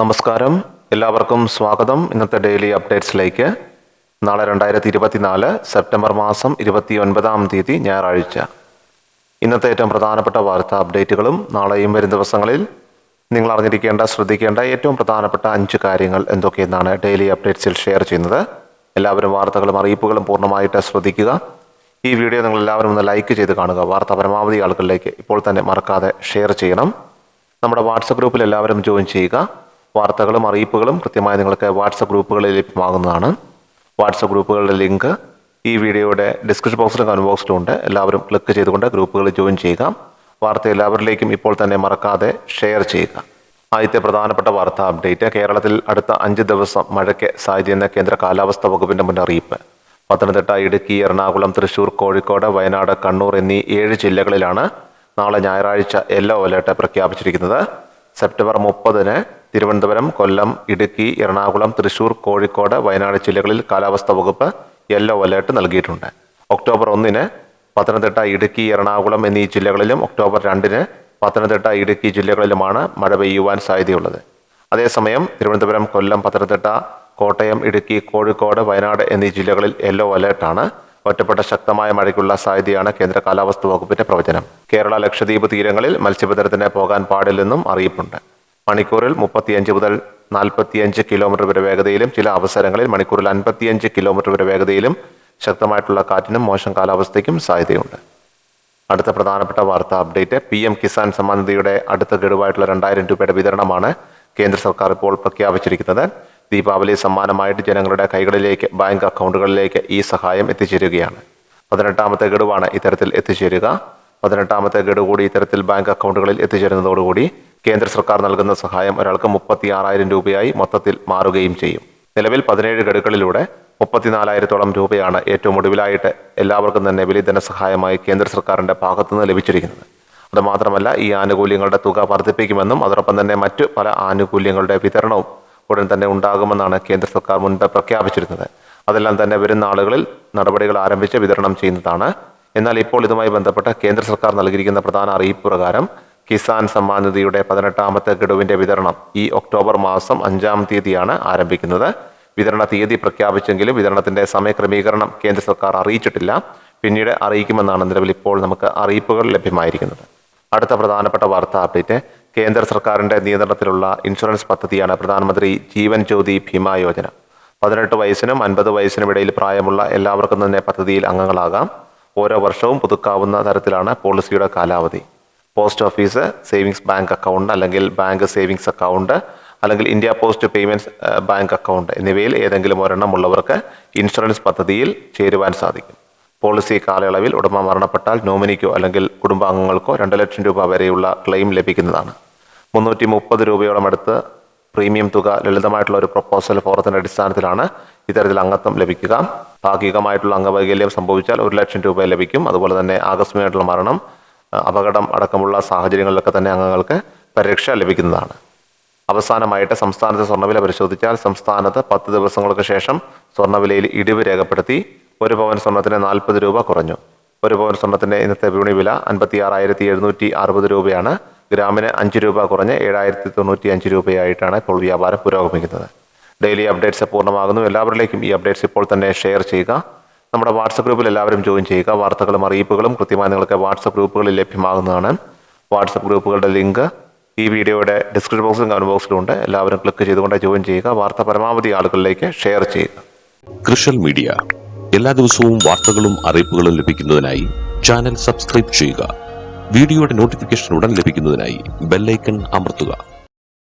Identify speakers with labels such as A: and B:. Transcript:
A: നമസ്കാരം. എല്ലാവർക്കും സ്വാഗതം ഇന്നത്തെ ഡെയിലി അപ്ഡേറ്റ്സിലേക്ക്. നാളെ രണ്ടായിരത്തി ഇരുപത്തിനാല് സെപ്റ്റംബർ മാസം ഇരുപത്തി ഒൻപതാം തീയതി ഞായറാഴ്ച. ഇന്നത്തെ ഏറ്റവും പ്രധാനപ്പെട്ട വാർത്താ അപ്ഡേറ്റുകളും നാളെയും വരും ദിവസങ്ങളിൽ നിങ്ങൾ അറിഞ്ഞിരിക്കേണ്ട ശ്രദ്ധിക്കേണ്ട ഏറ്റവും പ്രധാനപ്പെട്ട അഞ്ച് കാര്യങ്ങൾ എന്തൊക്കെയെന്നാണ് ഡെയിലി അപ്ഡേറ്റ്സിൽ ഷെയർ ചെയ്യുന്നത്. എല്ലാവരും വാർത്തകളും അറിയിപ്പുകളും പൂർണമായിട്ട് ശ്രദ്ധിക്കുക. ഈ വീഡിയോ നിങ്ങൾ എല്ലാവരും ഒന്ന് ലൈക്ക് ചെയ്ത് കാണുക. വാർത്ത പരമാവധി ആളുകളിലേക്ക് ഇപ്പോൾ തന്നെ മറക്കാതെ ഷെയർ ചെയ്യണം. നമ്മുടെ വാട്സപ്പ് ഗ്രൂപ്പിൽ എല്ലാവരും ജോയിൻ ചെയ്യുക. വാർത്തകളും അറിയിപ്പുകളും കൃത്യമായി നിങ്ങൾക്ക് വാട്സപ്പ് ഗ്രൂപ്പുകളിൽ ലഭ്യമാകുന്നതാണ്. വാട്സപ്പ് ഗ്രൂപ്പുകളുടെ ലിങ്ക് ഈ വീഡിയോയുടെ ഡിസ്ക്രിപ്ഷൻ ബോക്സിലും കമന്റ് ബോക്സിലും ഉണ്ട്. എല്ലാവരും ക്ലിക്ക് ചെയ്തുകൊണ്ട് ഗ്രൂപ്പുകളിൽ ജോയിൻ ചെയ്യുക. വാർത്ത എല്ലാവരിലേക്കും ഇപ്പോൾ തന്നെ മറക്കാതെ ഷെയർ ചെയ്യുക. ആദ്യത്തെ പ്രധാനപ്പെട്ട വാർത്താ അപ്ഡേറ്റ് കേരളത്തിൽ അടുത്ത അഞ്ച് ദിവസം മഴയ്ക്ക് സാധ്യതയെന്ന കേന്ദ്ര കാലാവസ്ഥാ വകുപ്പിന്റെ മുന്നറിയിപ്പ് പത്തനംതിട്ട ഇടുക്കി എറണാകുളം തൃശൂർ കോഴിക്കോട് വയനാട് കണ്ണൂർ എന്നീ ഏഴ് ജില്ലകളിലാണ് നാളെ ഞായറാഴ്ച യെല്ലോ അലേർട്ട് പ്രഖ്യാപിച്ചിരിക്കുന്നത്. സെപ്റ്റംബർ മുപ്പതിന് തിരുവനന്തപുരം കൊല്ലം ഇടുക്കി എറണാകുളം തൃശൂർ കോഴിക്കോട് വയനാട് ജില്ലകളിൽ കാലാവസ്ഥാ വകുപ്പ് യെല്ലോ അലേർട്ട് നൽകിയിട്ടുണ്ട്. ഒക്ടോബർ ഒന്നിന് പത്തനംതിട്ട ഇടുക്കി എറണാകുളം എന്നീ ജില്ലകളിലും ഒക്ടോബർ രണ്ടിന് പത്തനംതിട്ട ഇടുക്കി ജില്ലകളിലുമാണ് മഴ പെയ്യുവാൻ സാധ്യതയുള്ളത്. അതേസമയം തിരുവനന്തപുരം കൊല്ലം പത്തനംതിട്ട കോട്ടയം ഇടുക്കി കോഴിക്കോട് വയനാട് എന്നീ ജില്ലകളിൽ യെല്ലോ അലേർട്ടാണ്. ഒറ്റപ്പെട്ട ശക്തമായ മഴയ്ക്കുള്ള സാധ്യതയാണ് കേന്ദ്ര കാലാവസ്ഥാ വകുപ്പിന്റെ പ്രവചനം. കേരള ലക്ഷദ്വീപ് തീരങ്ങളിൽ മത്സ്യബന്ധനത്തിന് പോകാൻ പാടില്ലെന്നും അറിയിപ്പുണ്ട്. മണിക്കൂറിൽ മുപ്പത്തിയഞ്ച് മുതൽ നാൽപ്പത്തിയഞ്ച് കിലോമീറ്റർ വരെ വേഗതയിലും ചില അവസരങ്ങളിൽ മണിക്കൂറിൽ അൻപത്തിയഞ്ച് കിലോമീറ്റർ വരെ വേഗതയിലും ശക്തമായിട്ടുള്ള കാറ്റിനും മോശം കാലാവസ്ഥയ്ക്കും സാധ്യതയുണ്ട്. അടുത്ത പ്രധാനപ്പെട്ട വാർത്താ update P M Kisan Samman നിധിയുടെ അടുത്ത ഗഡുവായിട്ടുള്ള രണ്ടായിരം രൂപയുടെ വിതരണമാണ് കേന്ദ്ര സർക്കാർ ഇപ്പോൾ പ്രഖ്യാപിച്ചിരിക്കുന്നത്. ദീപാവലി സമ്മാനമായിട്ട് ജനങ്ങളുടെ കൈകളിലേക്ക് ബാങ്ക് അക്കൗണ്ടുകളിലേക്ക് ഈ സഹായം എത്തിച്ചേരുകയാണ്. പതിനെട്ടാമത്തെ ഗഡുവാണ് ഇത്തരത്തിൽ എത്തിച്ചേരുക. പതിനെട്ടാമത്തെ ഗഡു കൂടി ഇത്തരത്തിൽ ബാങ്ക് അക്കൗണ്ടുകളിൽ എത്തിച്ചേരുന്നതോടുകൂടി കേന്ദ്ര സർക്കാർ നൽകുന്ന സഹായം ഒരാൾക്ക് മുപ്പത്തി ആറായിരം രൂപയായി മൊത്തത്തിൽ മാറുകയും ചെയ്യും. നിലവിൽ പതിനേഴ് ഗഡുക്കളിലൂടെ മുപ്പത്തിനാലായിരത്തോളം രൂപയാണ് ഏറ്റവും ഒടുവിലായിട്ട് എല്ലാവർക്കും തന്നെ വലിയ ധനസഹായമായി കേന്ദ്ര സർക്കാരിന്റെ ഭാഗത്തുനിന്ന് ലഭിച്ചിരിക്കുന്നത്. അതുമാത്രമല്ല ഈ ആനുകൂല്യങ്ങളുടെ തുക വർദ്ധിപ്പിക്കുമെന്നും അതോടൊപ്പം തന്നെ മറ്റു പല ആനുകൂല്യങ്ങളുടെ വിതരണവും ഉടൻ തന്നെ ഉണ്ടാകുമെന്നാണ് കേന്ദ്ര സർക്കാർ മുൻപ് പ്രഖ്യാപിച്ചിരുന്നത്. അതെല്ലാം തന്നെ വരുന്ന ആളുകളിൽ നടപടികൾ ആരംഭിച്ച് വിതരണം ചെയ്യുന്നതാണ്. എന്നാൽ ഇപ്പോൾ ഇതുമായി ബന്ധപ്പെട്ട് കേന്ദ്ര സർക്കാർ നൽകിയിരിക്കുന്ന പ്രധാന അറിയിപ്പ് പ്രകാരം കിസാൻ സമ്മാൻ നിധിയുടെ പതിനെട്ടാമത്തെ ഗഡുവിന്റെ വിതരണം ഈ ഒക്ടോബർ മാസം അഞ്ചാം തീയതിയാണ് ആരംഭിക്കുന്നത്. വിതരണ തീയതി പ്രഖ്യാപിച്ചെങ്കിലും വിതരണത്തിന്റെ സമയക്രമീകരണം കേന്ദ്ര സർക്കാർ അറിയിച്ചിട്ടില്ല. പിന്നീട് അറിയിക്കുമെന്നാണ് നിലവിൽ ഇപ്പോൾ നമുക്ക് അറിയിപ്പുകൾ ലഭ്യമായിരിക്കുന്നത്. അടുത്ത പ്രധാനപ്പെട്ട വാർത്താ അപ്ഡേറ്റ്. കേന്ദ്ര സർക്കാരിന്റെ നിയന്ത്രണത്തിലുള്ള ഇൻഷുറൻസ് പദ്ധതിയാണ് പ്രധാനമന്ത്രി ജീവൻ ജ്യോതി ഭീമ യോജന. പതിനെട്ട് വയസ്സിനും അൻപത് വയസ്സിനും ഇടയിൽ പ്രായമുള്ള എല്ലാവർക്കും തന്നെ പദ്ധതിയിൽ അംഗങ്ങളാകാം. ഓരോ വർഷവും പുതുക്കാവുന്ന തരത്തിലാണ് പോളിസിയുടെ കാലാവധി. Post office savings bank account അല്ലെങ്കിൽ ബാങ്ക് സേവിങ്സ് അക്കൗണ്ട് അല്ലെങ്കിൽ India post payments bank account എന്നിവയിൽ ഏതെങ്കിലും ഒരെണ്ണം ഉള്ളവർക്ക് ഇൻഷുറൻസ് പദ്ധതിയിൽ ചേരുവാൻ സാധിക്കും. പോളിസി കാലയളവിൽ ഉടമ മരണപ്പെട്ടാൽ നോമിനിക്കോ അല്ലെങ്കിൽ കുടുംബാംഗങ്ങൾക്കോ രണ്ട് ലക്ഷം രൂപ വരെയുള്ള ക്ലെയിം ലഭിക്കുന്നതാണ്. മുന്നൂറ്റി മുപ്പത് രൂപയോളം അടുത്ത് പ്രീമിയം തുക ലളിതമായിട്ടുള്ള ഒരു പ്രപ്പോസൽ ഫോറത്തിന്റെ അടിസ്ഥാനത്തിലാണ് ഇത്തരത്തിൽ അംഗത്വം ലഭിക്കുക. ഭാഗികമായിട്ടുള്ള അംഗവൈകല്യം സംഭവിച്ചാൽ ഒരു ലക്ഷം രൂപ ലഭിക്കും. അതുപോലെ തന്നെ ആകസ്മികമായിട്ടുള്ള മരണം അപകടം അടക്കമുള്ള സാഹചര്യങ്ങളിലൊക്കെ തന്നെ അംഗങ്ങൾക്ക് പരിരക്ഷ ലഭിക്കുന്നതാണ്. അവസാനമായിട്ട് സംസ്ഥാനത്തെ സ്വർണവില പരിശോധിച്ചാൽ സംസ്ഥാനത്ത് പത്ത് ദിവസങ്ങൾക്ക് ശേഷം സ്വർണവിലയിൽ ഇടിവ് രേഖപ്പെടുത്തി ഒരു പവൻ സ്വർണത്തിന് നാൽപ്പത് രൂപ കുറഞ്ഞു. ഒരു പവൻ സ്വർണത്തിന്റെ ഇന്നത്തെ വിപണി വില അൻപത്തി ആറായിരത്തി എഴുന്നൂറ്റി അറുപത് രൂപയാണ്. ഗ്രാമിന് അഞ്ച് രൂപ കുറഞ്ഞ് ഏഴായിരത്തി തൊണ്ണൂറ്റി അഞ്ച് രൂപയായിട്ടാണ് ഇപ്പോൾ വ്യാപാരം പുരോഗമിക്കുന്നത്. ഡെയിലി അപ്ഡേറ്റ്സ് പൂർണമാകുന്നു. എല്ലാവരിലേക്കും ഈ അപ്ഡേറ്റ്സ് ഇപ്പോൾ തന്നെ ഷെയർ ചെയ്യുക. നമ്മുടെ വാട്സപ്പ് ഗ്രൂപ്പിൽ എല്ലാവരും ജോയിൻ ചെയ്യുക. വാർത്തകളും അറിയിപ്പുകളും കൃത്യമായി നിങ്ങൾക്ക് വാട്സപ്പ് ഗ്രൂപ്പുകളിൽ ലഭ്യമാകുന്നതാണ്. വാട്സപ്പ് ഗ്രൂപ്പുകളുടെ ലിങ്ക് ഈ വീഡിയോയുടെ ഡിസ്ക്രിപ്ഷൻ ബോക്സിലും കമന്റ് ബോക്സിലും ഉണ്ട്. എല്ലാവരും ക്ലിക്ക് ചെയ്തുകൊണ്ട് ജോയിൻ ചെയ്യുക. വാർത്ത പരമാവധി ആളുകളിലേക്ക് ഷെയർ ചെയ്യുക.
B: കൃഷൽ മീഡിയ എല്ലാ ദിവസവും വാർത്തകളും അറിയിപ്പുകളും ലഭിക്കുന്നതിനായി ചാനൽ സബ്സ്ക്രൈബ് ചെയ്യുക. വീഡിയോയുടെ നോട്ടിഫിക്കേഷൻ ഉടൻ ലഭിക്കുന്നതിനായി ബെല്ലൈക്കൺ അമർത്തുക.